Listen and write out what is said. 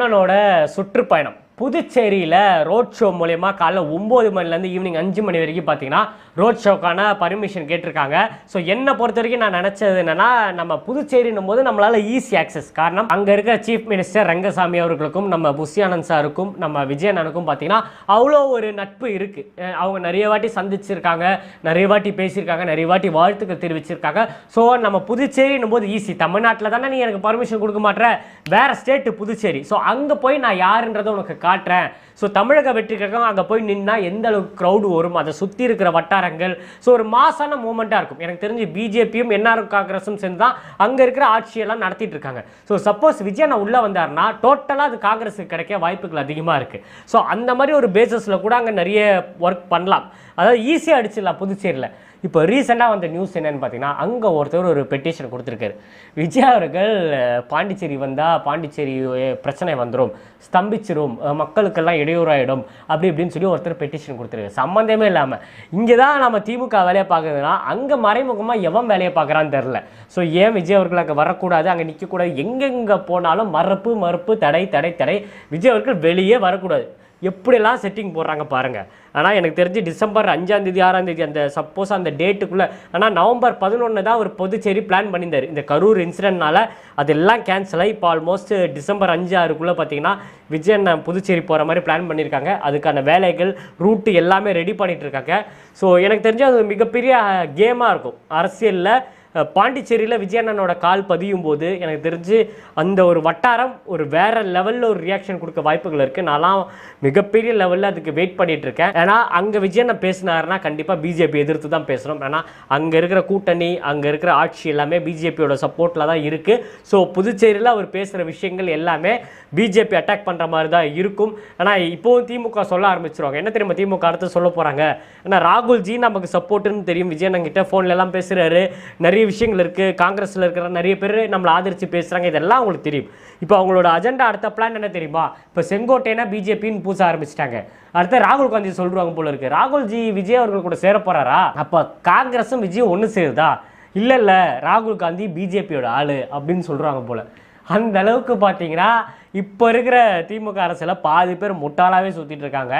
அண்ணனோட சுற்றுப்பயணம். புதுச்சேரியில் ரோட் ஷோ மூலயமா காலைல ஒம்பது மணிலேருந்து ஈவினிங் அஞ்சு மணி வரைக்கும் பார்த்தீங்கன்னா ரோட் ஷோக்கான பர்மிஷன் கேட்டிருக்காங்க. ஸோ என்னை பொறுத்த வரைக்கும் நான் நினச்சது என்னென்னா நம்ம புதுச்சேரின்னும் போது நம்மளால் ஈஸி ஆக்சஸ் காரணம் அங்கே இருக்கிற சீஃப் மினிஸ்டர் ரங்கசாமி அவர்களுக்கும் நம்ம புஷியானந்த் சாருக்கும் நம்ம விஜயனனுக்கும் பார்த்தீங்கன்னா அவ்வளோ ஒரு நட்பு இருக்குது அவங்க நிறைய வாட்டி சந்திச்சிருக்காங்க நிறைய வாட்டி பேசியிருக்காங்க நிறைய வாட்டி வாழ்த்துக்கள் தெரிவிச்சிருக்காங்க. ஸோ நம்ம புதுச்சேரின்னும் போது ஈஸி தமிழ்நாட்டில் தானே நீ எனக்கு பர்மிஷன் கொடுக்க மாட்டேற? வேறு ஸ்டேட்டு புதுச்சேரி. ஸோ அங்கே போய் நான் யாருன்றதை உனக்கு காட்டுறேன். ஸோ தமிழக வெற்றி கழகம் அங்கே போய் நின்னா எந்த அளவுக்கு க்ரௌடு வரும் அதை சுற்றி இருக்கிற வட்டாரங்கள். ஸோ ஒரு மாசான மூமெண்ட்டாக இருக்கும். எனக்கு தெரிஞ்சு பிஜேபியும் என்ஆர் காங்கிரஸும் சேர்ந்து தான் அங்கே இருக்கிற ஆட்சியெல்லாம் நடத்திட்டு இருக்காங்க. ஸோ சப்போஸ் விஜய் நான் உள்ளே வந்தாருன்னா டோட்டலாக அது காங்கிரஸுக்கு கிடைக்க வாய்ப்புகள் அதிகமாக இருக்குது ஸோ அந்த மாதிரி ஒரு பேசஸில் கூட அங்கே நிறைய ஒர்க் பண்ணலாம். அதாவது ஈஸியாக அடிச்சிடலாம் புதுச்சேரியில். இப்போ ரீசெண்டாக வந்த நியூஸ் என்னென்னு பார்த்தீங்கன்னா அங்கே ஒருத்தர் ஒரு பெட்டிஷன் கொடுத்துருக்காரு. விஜய் அவர்கள் பாண்டிச்சேரி வந்தால் பாண்டிச்சேரி பிரச்சனை வந்துடும் ஸ்தம்பிச்சிரும். மக்களுக்கெல்லாம் இடையூறாயிடும். அப்படி இப்படின்னு சொல்லி ஒருத்தர் பெட்டிஷன் கொடுத்துருக்காரு. சம்மந்தமே இல்லாமல் இங்கே தான் நம்ம திமுக வேலையை பார்க்குறதுனா அங்கே மறைமுகமாக எவன் வேலையை பார்க்குறான்னு தெரில ஸோ ஏன் விஜய் அவர்கள் அங்கே வரக்கூடாது? அங்கே நிற்கக்கூடாது எங்கெங்கே போனாலும் மறுப்பு மறுப்பு தடை தடை தடை. விஜய் அவர்கள் வெளியே வரக்கூடாது. எப்படியெல்லாம் செட்டிங் போடுறாங்க பாருங்கள் ஆனால் எனக்கு தெரிஞ்சு டிசம்பர் அஞ்சாந்தேதி ஆறாந்தேதி அந்த சப்போஸ் அந்த டேட்டுக்குள்ளே ஆனால் நவம்பர் பதினொன்று தான் ஒரு பொதுச்சேரி பிளான் பண்ணியிருந்தார். இந்த கரூர் இன்சிடென்ட்னால் அதெல்லாம் கேன்சல் ஆகி இப்போ ஆல்மோஸ்ட் டிசம்பர் அஞ்சு ஆறுக்குள்ளே பார்த்தீங்கன்னா விஜயன் புதுச்சேரி போகிற மாதிரி பிளான் பண்ணியிருக்காங்க. அதுக்கான வேலைகள் ரூட்டு எல்லாமே ரெடி பண்ணிகிட்ருக்காங்க இருக்காங்க. ஸோ எனக்கு தெரிஞ்சு அது மிகப்பெரிய கேமாக இருக்கும். அரசியலில் பாண்டிச்சேரியில் விஜயண்ணனோட கால் பதியும் போது எனக்கு தெரிஞ்சு அந்த ஒரு வட்டாரம் ஒரு வேற லெவலில் ஒரு ரியாக்ஷன் கொடுக்க வாய்ப்புகள் இருக்குது நான்லாம் மிகப்பெரிய லெவலில் அதுக்கு வெயிட் பண்ணிகிட்டு இருக்கேன். ஏன்னா அங்கே விஜயண்ணன் பேசினாருன்னா கண்டிப்பாக பிஜேபி எதிர்த்து தான் பேசணும் ஏன்னா அங்கே இருக்கிற கூட்டணி அங்கே இருக்கிற ஆட்சி எல்லாமே பிஜேபியோட சப்போர்ட்டில் தான் இருக்குது ஸோ புதுச்சேரியில் அவர் பேசுகிற விஷயங்கள் எல்லாமே பிஜேபி அட்டாக் பண்ணுற மாதிரி தான் இருக்கும். ஆனால் இப்போவும் திமுக சொல்ல ஆரம்பிச்சிருவாங்க. என்ன தெரியுமா திமுக அடுத்து சொல்ல போகிறாங்க ஏன்னா ராகுல்ஜி நமக்கு சப்போர்ட்டுன்னு தெரியும். விஜயண்ணன் கிட்ட ஃபோன்ல பேசுகிறாரு நிறைய விஷயங்கள் இருக்குது காங்கிரஸில் இருக்கிற நிறைய பேர் நம்மளை ஆதரித்து பேசுகிறாங்க இதெல்லாம் அவங்களுக்கு தெரியும். இப்போ அவங்களோட அஜெண்டா அடுத்த பிளான் என்ன தெரியுமா? இப்போ செங்கோட்டைனா பிஜேபின்னு பூச ஆரம்பிச்சிட்டாங்க. அடுத்து ராகுல் காந்தி சொல்றாங்க போல இருக்கு. ராகுல்ஜி விஜய் அவர்கள் கூட சேர போகிறாரா அப்போ காங்கிரஸும் விஜயும் ஒன்று சேருதா? இல்லை இல்லை ராகுல் காந்தி பிஜேபியோட ஆள் அப்படின்னு சொல்கிறாங்க போல். அந்த அளவுக்கு பார்த்தீங்கன்னா இப்போ இருக்கிற திமுக அரசில் பாதி பேர் முட்டாளாகவே சுற்றிட்டு இருக்காங்க.